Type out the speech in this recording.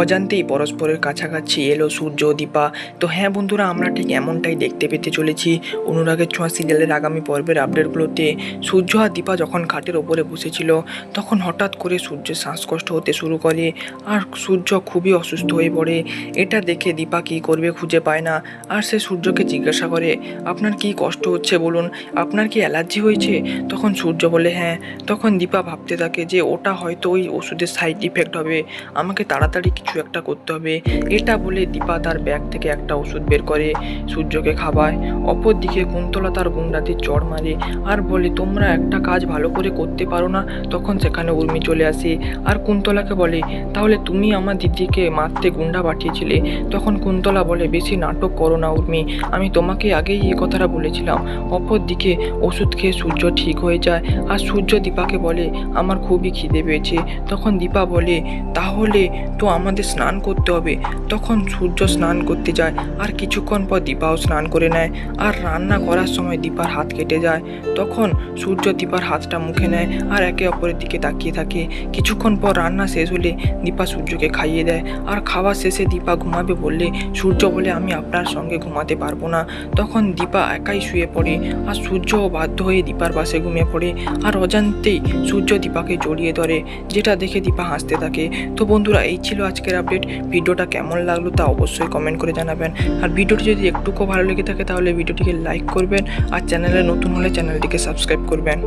অজান্তেই পরস্পরের কাছাকাছি এলো সূর্য, দীপা। তো হ্যাঁ বন্ধুরা, আমরা ঠিক এমনটাই দেখতে পেতে চলেছি অনুরাগের ছোঁয়া সিরিয়ালের আগামী পর্বের আপডেটগুলোতে। সূর্য আর দীপা যখন খাটের ওপরে বসেছিল, তখন হঠাৎ করে সূর্যের শ্বাসকষ্ট হতে শুরু করে আর সূর্য খুবই অসুস্থ হয়ে পড়ে। এটা দেখে দীপা কী করবে খুঁজে পায় না আর সে সূর্যকে জিজ্ঞাসা করে, আপনার কি কষ্ট হচ্ছে বলুন? আপনার কি অ্যালার্জি হয়েছে? তখন সূর্য বলে হ্যাঁ। তখন দীপা ভাবতে থাকে যে ওটা হয়তো ওই ওষুধের সাইড ইফেক্ট হবে। আমাকে তাড়াতাড়ি কিছু একটা করতে হবে। এটা বলে দীপা তার ব্যাগ থেকে একটা ওষুধ বের করে, সূর্যকে খাওয়ায়। অপরদিকে কুন্তলা তার গুন্ডাদের চড় মারে। আর বলে, তোমরা একটা কাজ ভালো করে করতে পারো না? তখন সেখানে উর্মি চলে আসে। আর কুন্তলাকে বলে, তাহলে তুমি আমার দিদিকে মারতে গুন্ডা পাঠিয়েছিলে? তখন কুন্তলা বলে, বেশি নাটক করো না উর্মি। আমি তোমাকে আগেই এই কথাটা বলেছিলাম। অপরদিকে ওষুধ খেয়ে সূর্য ঠিক হয়ে যায়। আর সূর্য দীপাকে বলে, আমার খুবই খিদে পেয়েছে। তখন দীপা বলে, তাহলে তো আমাদের স্নান করতে হবে। তখন সূর্য স্নান করতে যায় আর কিছুক্ষণ পর দীপাও স্নান করে নেয় আর রান্না করার সময় দীপার হাত কেটে যায়। তখন সূর্য দীপার হাতটা মুখে নেয় আর একে অপরের দিকে তাকিয়ে থাকে। কিছুক্ষণ পর রান্না শেষ হলে দীপা সূর্যকে খাইয়ে দেয় আর খাওয়া শেষে দীপা ঘুমাবে বললে, সূর্য বলে আমি আপনার সঙ্গে ঘুমাতে পারব না। তখন দীপা একাই শুয়ে পড়ে আর সূর্যও বাধ্য হয়ে দীপার পাশে ঘুমিয়ে পড়ে আর অজান্তেই সূর্য দীপাকে জড়িয়ে ধরে, যেটা দেখে দীপা হাসতে থাকে। তো বন্ধুরা, এই ছিল আজকের আপডেট ভিডিওটা কেমন লাগল তা অবশ্যই কমেন্ট করে জানাবেন। আর ভিডিওটি যদি একটুকু ভালো লেগে থাকে তাহলে ভিডিওটিকে লাইক করবেন আর চ্যানেলে নতুন হলে চ্যানেলটিকে সাবস্ক্রাইব করবেন।